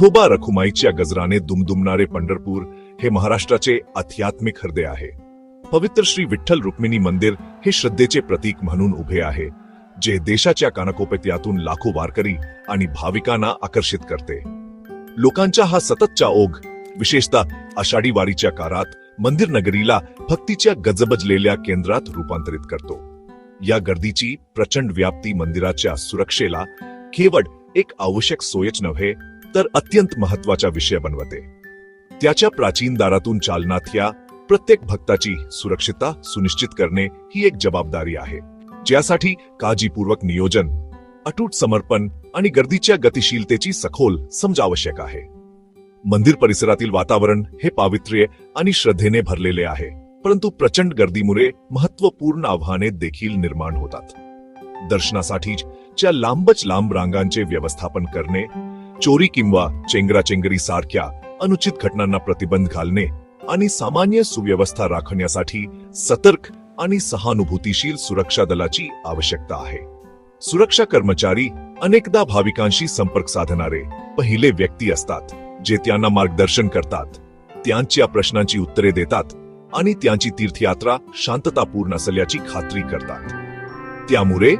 विठोबा रखुमाईच्या गजराने दुमदुमणारे पंढरपूर हे महाराष्ट्राचे आध्यात्मिक हृदय आहे. पवित्र श्री विठ्ठल रुक्मिणी मंदिर हे श्रद्धेचे प्रतीक म्हणून उभे आहे जे देशाच्या कानाकोपऱ्यातून लाखो वारकरी आणि भाविकांना आकर्षित करते. लोकांचा हा सततचा ओघ विशेषतः आषाढी वारीच्या काळात मंदिर नगरीला भक्तीच्या गजबजलेल्या केंद्रात रूपांतरित करतो. या गर्दीची प्रचंड व्याप्ती मंदिराच्या सुरक्षेला केवळ एक आवश्यक सोयच नव्हे तर अत्यंत महत्त्वाचा विषय बनवते. त्याच्या प्राचीन दारातून चालनात या प्रत्येक भक्ताची सुरक्षितता सुनिश्चित करणे ही एक जबाबदारी आहे. ज्यासाठी काळजीपूर्वक नियोजन अटूट समर्पण आणि गर्दीच्या गतिशीलतेची सखोल समज आवश्यक आहे. मंदिर परिसरातील वातावरण हे पावित्र्य आणि श्रद्धेने भरलेले आहे परंतु प्रचंड गर्दीमुळे महत्त्वपूर्ण आव्हाने देखील निर्माण होतात. दर्शनासाठीच्या लांबच लांब रांगांचे व्यवस्थापन करणे चोरी किंवा चेंगराचेंगरी सारख्या अनुचित घटनांना प्रतिबंध घालणे आणि सामान्य सुव्यवस्था राखण्यासाठी सतर्क आणि सहानुभूतीशील सुरक्षा दलाची आवश्यकता आहे. सुरक्षा कर्मचारी अनेकदा भाविकांशी संपर्क साधणारे पहिले व्यक्ती असतात जे त्यांना मार्गदर्शन करतात. त्यांच्या प्रश्नांची उत्तरे देतात आणि त्यांची तीर्थयात्रा शांततापूर्ण असल्याची खात्री करतात. त्यामुळे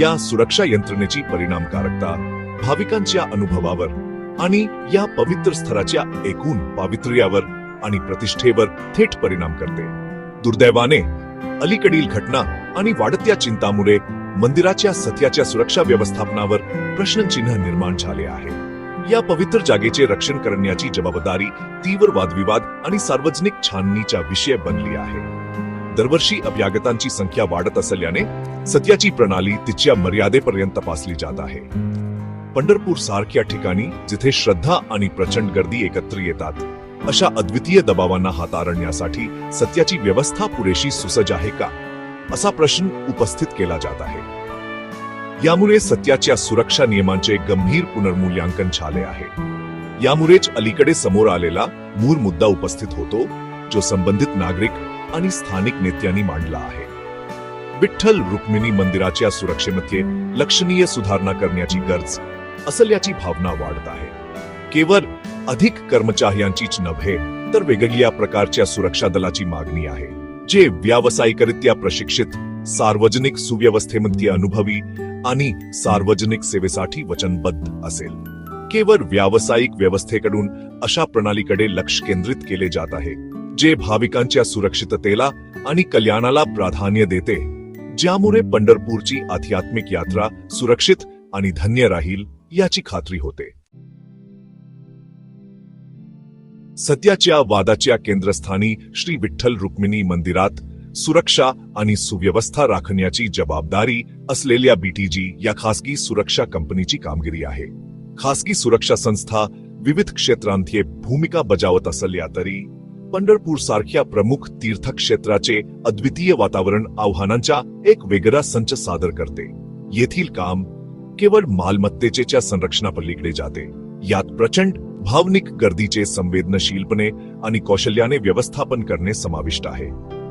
या सुरक्षा यंत्रणेची परिणामकारकता भाविकांच्या अनुभवावर आणि या पवित्र स्थराच्या एकूण पावित्र्यावर आणि प्रतिष्ठेवर थेट परिणाम करते. दुर्दैवाने अलीकडील घटना आणि वाढत्या चिंतामुळे मंदिराच्या सत्याच्या सुरक्षा व्यवस्थापनावर प्रश्नचिन्ह निर्माण झाले आहे. या पवित्र जागेचे रक्षण करण्याची जबाबदारी तीव्र वादविवाद आणि सार्वजनिक छाननीचा विषय बनली आहे. दरवर्षी अभ्यागतांची संख्या वाढत असल्याने सध्याची प्रणाली तिच्या मर्यादेपर्यंत तपासली जात आहे. पंढरपूर सारख्या ठिकाणी जिथे श्रद्धा आणि प्रचंड गर्दी एकत्र येतात. अशा अद्वितीय दबावांना हाताळण्यासाठी सत्याची व्यवस्था पुरेशी सुसज आहे का? असा प्रश्न उपस्थित केला जात आहे. यामुळे सत्याच्या सुरक्षा नियमांचे गंभीर पुनर्मूल्यांकन झाले आहे. यामुळेच अलीकडे समोर आलेला मूळ मुद्दा उपस्थित होतो जो संबंधित नागरिक आणि स्थानिक नेत्यांनी मांडला आहे. विठ्ठल रुक्मिणी मंदिराच्या सुरक्षेमध्ये लक्षणीय सुधारणा करण्याची गरज असल्याची भावना वाढत आहे. केवळ अधिक कर्मचाऱ्यांचीच नव्हे तर वेगवेगळ्या प्रकारच्या सुरक्षा दलाची मागणी आहे. जे व्यावसायिकरित्या प्रशिक्षित सार्वजनिक सुव्यवस्थेमध्ये अनुभवी आणि सार्वजनिक सेवेसाठी वचनबद्ध असेल. केवळ व्यावसायिक व्यवस्थेकडून अशा प्रणालीकडे लक्ष केंद्रित केले जात आहे जे भाविकांच्या सुरक्षिततेला आणि कल्याणाला प्राधान्य देते. ज्यामुळे पंढरपूरची आध्यात्मिक यात्रा सुरक्षित आणि धन्य राहील याची खात्री होते. सत्याच्या वादाच्या केंद्रस्थानी श्री विठ्ठल रुक्मिणी मंदिरात सुरक्षा आणि सुव्यवस्था राखण्याची जबाबदारी असलेल्या बीटीजी या खासगी सुरक्षा कंपनीची कामगिरी आहे. खासगी सुरक्षा संस्था विविध क्षेत्रांमध्ये भूमिका बजावत असल्या तरी पंढरपूर सारख्या प्रमुख तीर्थक्षेत्राचे अद्वितीय वातावरण आव्हानांचा एक वेगळा संच सादर करते. येथील काम केवळ मालमत्तेच्या संरक्षणापलीकडे जाते. यात प्रचंड भावनिक गर्दीचे संवेदनशीलपणे आणि कौशल्याने व्यवस्थापन करणे समाविष्ट आहे.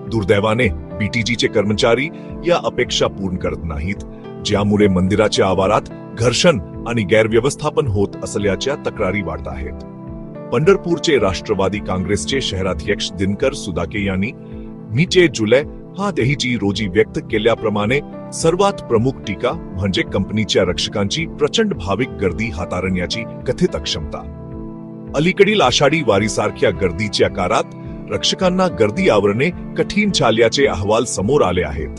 दुर्दैवाने बीटीजीचे कर्मचारी या अपेक्षा पूर्ण करत नाहीत ज्यामुळे मंदिराच्या आवारात घर्षण आणि गैरव्यवस्थापन होत असल्याच्या तक्रारी वाढत आहेत. पंढरपूरचे राष्ट्रवादी काँग्रेसचे शहराध्यक्ष दिनकर सुदाके यांनी मीचे जुलै हा देहीची रोजी व्यक्त केल्याप्रमाणे सर्वात प्रमुख टीका म्हणजे कंपनीच्या रक्षकांची प्रचंड भाविक गर्दी हाताळण्याची कथित अक्षमता. अलीकडील आषाढी वारीसारख्या गर्दीच्या काळात रक्षकांना गर्दी आवरणे कठीण चालल्याचे अहवाल समोर आले आहेत.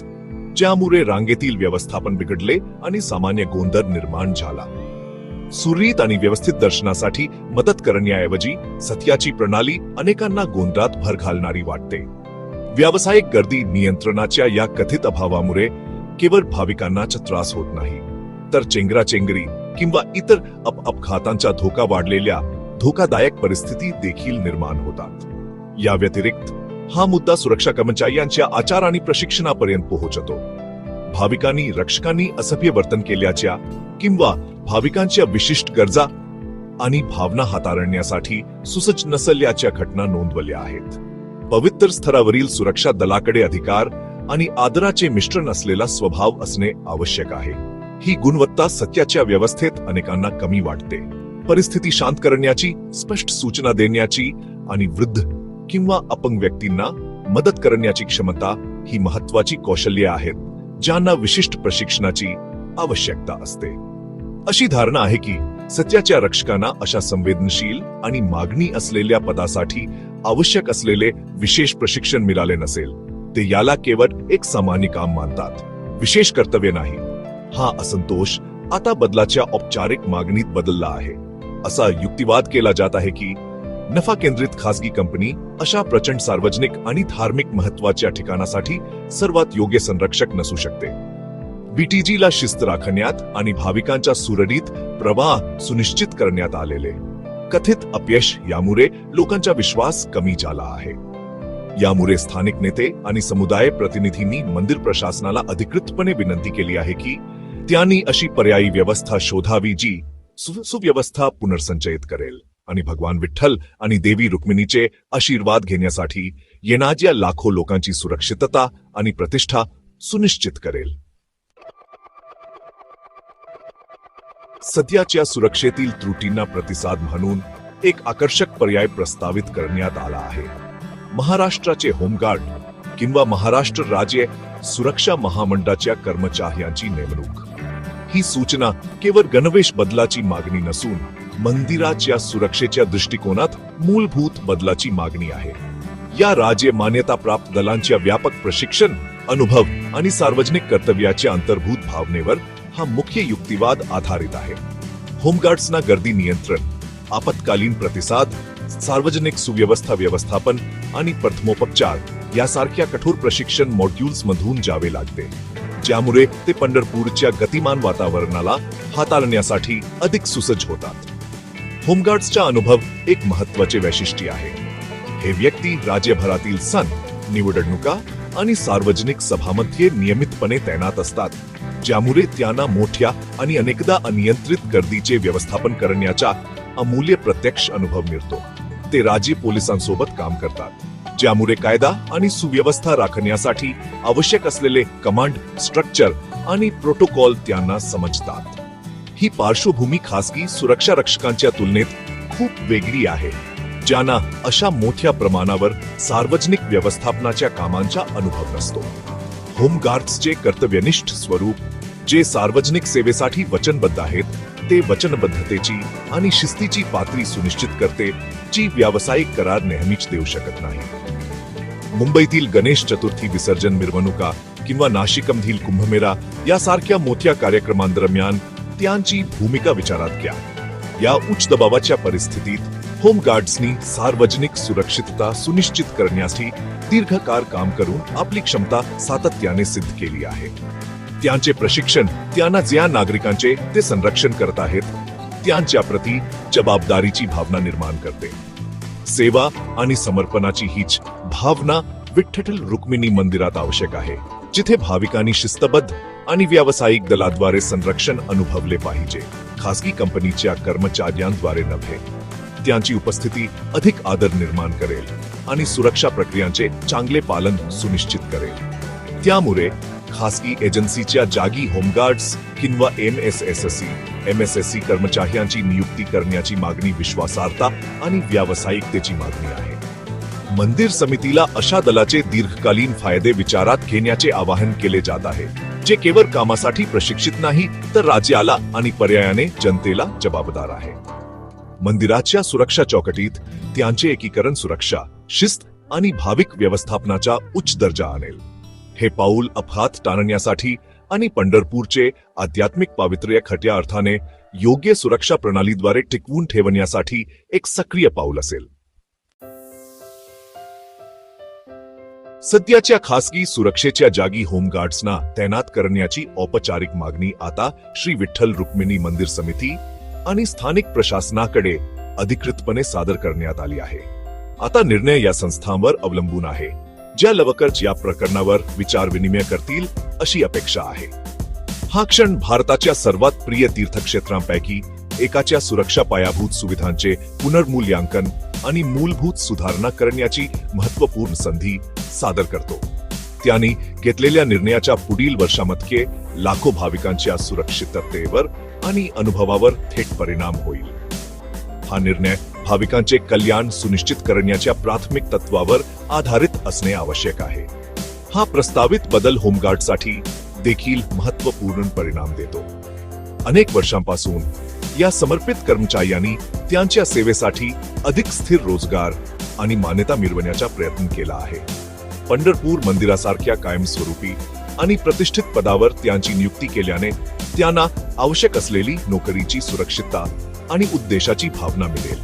ज्यामुळे रांगेतील व्यवस्थापन बिघडले आणि सामान्य गोंधळ निर्माण झाला. सुरळीत आणि व्यवस्थित दर्शनासाठी मदत करण्याऐवजी सत्याची प्रणाली अनेकांना गोंधळात भर घालणारी वाटते. व्यावसायिक गर्दी नियंत्रणाच्या या कथित अभावामुळे केवळ भाविकांनाच त्रास होत नाही तर चेंगराचेंगरी किंवा इतर अप अपघातांचा धोका वाढलेल्या धोकादायक परिस्थिती देखील निर्माण होतात. या व्यतिरिक्त हा मुद्दा सुरक्षा कर्मचाऱ्यांच्या आचार आणि प्रशिक्षणापर्यंत पोहोचतो. भाविकांनी रक्षकांनी असभ्य वर्तन केल्याच्या किंवा भाविकांच्या विशिष्ट गरजा आणि भावना हाताळण्यासाठी सुसज्ज नसल्याच्या घटना नोंदवल्या आहेत. पवित्र स्तरावरील सुरक्षा दलाकडे अधिकार आणि आदराचे मिश्रण असलेला स्वभाव असणे आवश्यक आहे. ही गुणवत्ता सत्याच्या व्यवस्थेत अनेकांना कमी वाटते. परिस्थिती शांत करण्याची स्पष्ट सूचना देण्याची आणि वृद्ध किंवा अपंग व्यक्तींना मदत करण्याची क्षमता ही महत्वाची कौशल्ये आहेत ज्यांना विशिष्ट प्रशिक्षणाची आवश्यकता असते. अशी धारणा आहे की सत्याच्या रक्षकांना अशा संवेदनशील आणि मागणी असलेल्या पदासाठी आवश्यक असलेले विशेष प्रशिक्षण मिळाले नसेल ते याला केवळ एक सामान्य काम मानतात विशेष कर्तव्य नाही. हा असंतोष आता बदलाच्या औपचारिक मागणीत बदलला आहे. असा युक्तिवाद केला जात आहे की नफा केंद्रित खासगी कंपनी अशा प्रचंड सार्वजनिक आणि धार्मिक महत्त्वाच्या ठिकाणासाठी सर्वात योग्य संरक्षक नसू शकते. बीटीजीला शिस्त राखण्यात आणि भाविकांच्या सुरळीत प्रवाह सुनिश्चित करण्यात आलेले. कथित अपयश यामुळे लोकांचा विश्वास कमी झाला आहे. यामुळे स्थानिक नेते आणि समुदाय प्रतिनिधींनी मंदिर प्रशासनाला अधिकृतपणे विनंती केली आहे की त्यांनी अशी पर्यायी व्यवस्था शोधावी जी सुव्यवस्था पुनर्संचयित करेल. आणि भगवान विठ्ठल आणि देवी रुक्मिणीचे आशीर्वाद घेण्यासाठी येणाऱ्या लाखो लोकांची सुरक्षितता आणि प्रतिष्ठा सुनिश्चित करेल. सध्याच्या सुरक्षेतील त्रुटींना प्रतिसाद म्हणून एक आकर्षक पर्याय प्रस्तावित करण्यात आला आहे. महाराष्ट्राचे होमगार्ड किंवा महाराष्ट्र राज्य सुरक्षा महामंडळाच्या कर्मचाऱ्यांची नेमणूक. ही सूचना केवळ गणवेश बदलाची मागणी नसून मंदिराच्या सुरक्षेच्या दृष्टिकोनात मूलभूत बदलाची मागणी आहे. या राज्य मान्यता प्राप्त दलांच्या व्यापक प्रशिक्षण अनुभव आणि सार्वजनिक कर्तव्याच्या अंतर्भूत भावनेवर हा मुख्य युक्तिवाद आधारित आहे. होमगार्ड्सना गर्दी नियंत्रण आपत्कालीन प्रतिसाद सार्वजनिक सुव्यवस्था व्यवस्थापन आणि प्रथमोपचार यासारख्या कठोर प्रशिक्षण मॉड्यूल्स मधून जावे लागते. ज्यामुळे ते पंढरपूरच्या गतिमान वातावरणाला हाताळण्यासाठी अधिक सुसज्ज होतात. होमगार्ड्सचा अनुभव एक महत्त्वाचे वैशिष्ट्य आहे. हे व्यक्ती राज्यभरातील सण निवडणुका आणि सार्वजनिक सभामध्ये नियमितपणे तैनात असतात. ज्यामुळे त्यांना मोठ्या आणि अनेकदा अनियंत्रित गर्दीचे व्यवस्थापन करण्याचा अमूल्य प्रत्यक्ष अनुभव मिळतो. ते राज्य पोलिसांसोबत काम करतात ज्यामुळे कायदा आणि सुव्यवस्था राखण्यासाठी आवश्यक असलेले कमांड स्ट्रक्चर आणि प्रोटोकॉल त्यांना समजतात. ही पार्श्वभूमी खासगी सुरक्षा रक्षकांच्या तुलनेत खूप वेगळी आहे ज्यांना अशा मोठ्या प्रमाणावर सार्वजनिक व्यवस्थापनाच्या कामांचा अनुभव नसतो. होमगार्ड्सचे कर्तव्यनिष्ठ स्वरूप जे सार्वजनिक सेवेसाठी वचनबद्ध आहेत ते वचनबद्धतेची आणि शिस्तीची पातळी सुनिश्चित करते जी व्यावसायिक करार नेहमीच देऊ शकत नाही. मुंबईतील गणेश चतुर्थी विसर्जन मिरवणुका किंवा नाशिकमधील कुंभमेळा यासारख्या मोठ्या कार्यक्रमांदरम्यान त्यांची भूमिका विचारात घ्या. या उच्च दबावाच्या परिस्थितीत होमगार्ड्सनी सार्वजनिक सुरक्षितता सुनिश्चित करण्यासाठी दीर्घकाळ काम करून आपली क्षमता सातत्याने सिद्ध केली आहे. त्यांचे प्रशिक्षण त्यांना ज्या नागरिकांचे ते संरक्षण करत आहेत त्यांच्या प्रती जबाबदारीची भावना निर्माण करते. सेवा आणि समर्पणाची हीच भावना विठ्ठल रुक्मिणी मंदिरात आवश्यक आहे जिथे भाविकांनी शिस्तबद्ध आणि व्यावसायिक दलाद्वारे संरक्षण अनुभवले पाहिजे. खासगी कंपनीच्या कर्मचाऱ्यांद्वारे नव्हे त्यांची उपस्थिती अधिक आदर निर्माण करेल आणि सुरक्षा प्रक्रियांचे चांगले पालन सुनिश्चित करेल. त्यामुळे खासगी एजन्सीच्या जागी होमगार्ड्स किंवा M S S S C M S S C कर्मचाऱ्यांची नियुक्ती करण्याची मागणी विश्वासार्हता आणि व्यावसायिकतेची मागणी आहे. मंदिर समितीला अशा दलाचे दीर्घकालीन फायदे विचारात घेण्याचे आवाहन केले जात आहे. जे केवळ कामासाठी प्रशिक्षित नाही तर राज्याला आणि पर्यायाने जनतेला जबाबदार आहे. मंदिराच्या सुरक्षा चौकटीत त्यांचे एकीकरण सुरक्षा शिस्त आणि भाविक व्यवस्थापनाचा उच्च दर्जा आणेल. हे पाऊल अपघात टाळण्यासाठी आणि पंढरपूरचे आध्यात्मिक पावित्र्य खट्या अर्थाने योग्य सुरक्षा प्रणालीद्वारे टिकवून ठेवण्यासाठी एक सक्रिय पाऊल असेल. सध्याच्या खासगी सुरक्षेच्या जागी होमगार्ड्सना तैनात करण्याची औपचारिक मागणी आता श्री विठ्ठल रुक्मिणी मंदिर समिती आणि स्थानिक प्रशासनाकडे अधिकृतपणे सादर करण्यात आली आहे. आता निर्णय या संस्थांवर अवलंबून आहे. ज्या लवकरच या प्रकरणावर विचार विनिमय करतील अशी अपेक्षा आहे. हा क्षण भारताच्या सर्वात प्रिय तीर्थक्षेत्रांपैकी एकाच्या सुरक्षा पायाभूत सुविधांचे पुनर्मूल्यांकन आणि मूलभूत सुधारणा करण्याची महत्त्वपूर्ण संधी सादर करतो. त्यांनी घेतलेल्या निर्णयाच्या पुढील वर्षामध्ये लाखो भाविकांच्या सुरक्षिततेवर आणि अनुभवावर थेट परिणाम होईल. हा निर्णय भाविकांचे कल्याण सुनिश्चित करण्याच्या प्राथमिक तत्वावर आधारित असणे आवश्यक आहे. हा प्रस्तावित बदल होमगार्डसाठी देखील महत्त्वपूर्ण परिणाम देतो. अनेक वर्षांपासून या समर्पित कर्मचाऱ्यांनी त्यांच्या सेवेसाठी अधिक स्थिर रोजगार आणि मान्यता मिळवण्याचा प्रयत्न केला आहे. पंढरपूर मंदिरासारख्या कायमस्वरूपी आणि प्रतिष्ठित पदावर त्यांची नियुक्ती केल्याने त्यांना आवश्यक असलेली नोकरीची सुरक्षितता आणि उद्देशाची भावना मिळेल.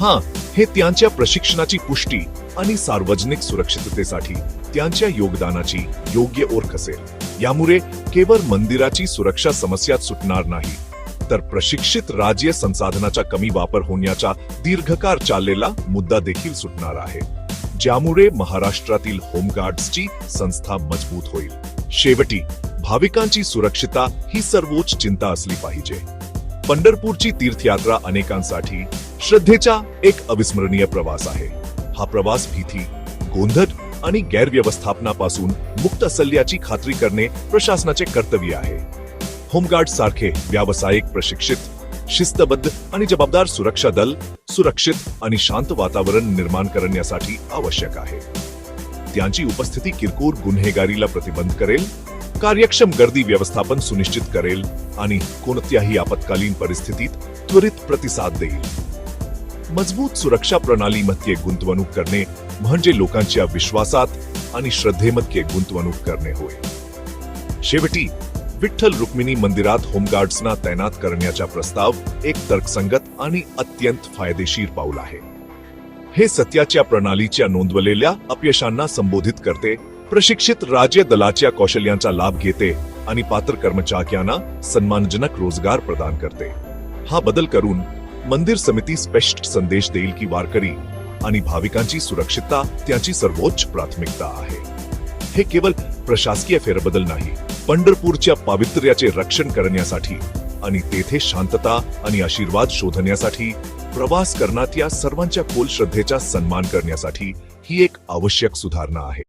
हा हे त्यांच्या प्रशिक्षणाची पुष्टी आणि सार्वजनिक सुरक्षिततेसाठी त्यांच्या योगदानाची योग्य ओळख असेल. यामुळे केवळ मंदिराची सुरक्षा समस्या सुटणार नाही तर प्रशिक्षित राज्य संसाधनाचा कमी वापर होण्याचा दीर्घकाळ चाललेला मुद्दा देखील सुटणार आहे ज्यामुळे महाराष्ट्रातील होमगार्ड्सची संस्था मजबूत होईल. शेवटी भाविकांची सुरक्षिता ही सर्वोच्च चिंता असली पाहिजे. पंढरपूरची तीर्थयात्रा अनेकांसाठी श्रद्धेचा एक अविस्मरणीय प्रवास आहे. हा प्रवास भीती गोंधळ आणि गैरव्यवस्थापनापासून मुक्त असल्याची खात्री करणे प्रशासनाचे कर्तव्य आहे. होमगार्ड सारखे व्यावसायिक प्रशिक्षित शिस्तबद्ध आणि जबाबदार सुरक्षा दल सुरक्षित आणि शांत वातावरण निर्माण करण्यासाठी आवश्यक आहे. त्यांची उपस्थिती किरकोळ गुन्हेगारीला प्रतिबंध करेल कार्यक्षम गर्दी व्यवस्थापन सुनिश्चित करेल आणि कोणत्याही आपत्कालीन परिस्थितीत त्वरित प्रतिसाद देईल. मजबूत सुरक्षा प्रणालीमध्ये गुंतवणूक करणे म्हणजे लोकांच्या विश्वासात आणि श्रद्धेमध्ये गुंतवणूक करणे होय. शेवटी विठ्ठल रुक्मिणी मंदिरात होमगार्ड्सना तैनात करण्याचा प्रस्ताव एक तर्कसंगत आणि अत्यंत फायदेशीर पाऊल आहे. हे सत्याच्या प्रणालीच्या नोंदवलेल्या अपयशांना संबोधित करते प्रशिक्षित राज्य दलाच्या कौशल्यांचा लाभ घेते आणि पात्र कर्मचाऱ्यांना सन्मानजनक रोजगार प्रदान करते. हा बदल करून मंदिर समिती स्पष्ट संदेश देईल की वारकरी आणि भाविकांची सुरक्षितता त्यांची सर्वोच्च प्राथमिकता आहे. हे केवळ प्रशासकीय फेरबदल नाही पंढरपूरच्या पावित्र्याचे रक्षण करण्यासाठी आणि तेथे शांतता आणि आशीर्वाद शोधण्यासाठी प्रवास करण्यात या सर्वांच्या खोल श्रद्धेचा सन्मान करण्यासाठी ही एक आवश्यक सुधारणा आहे.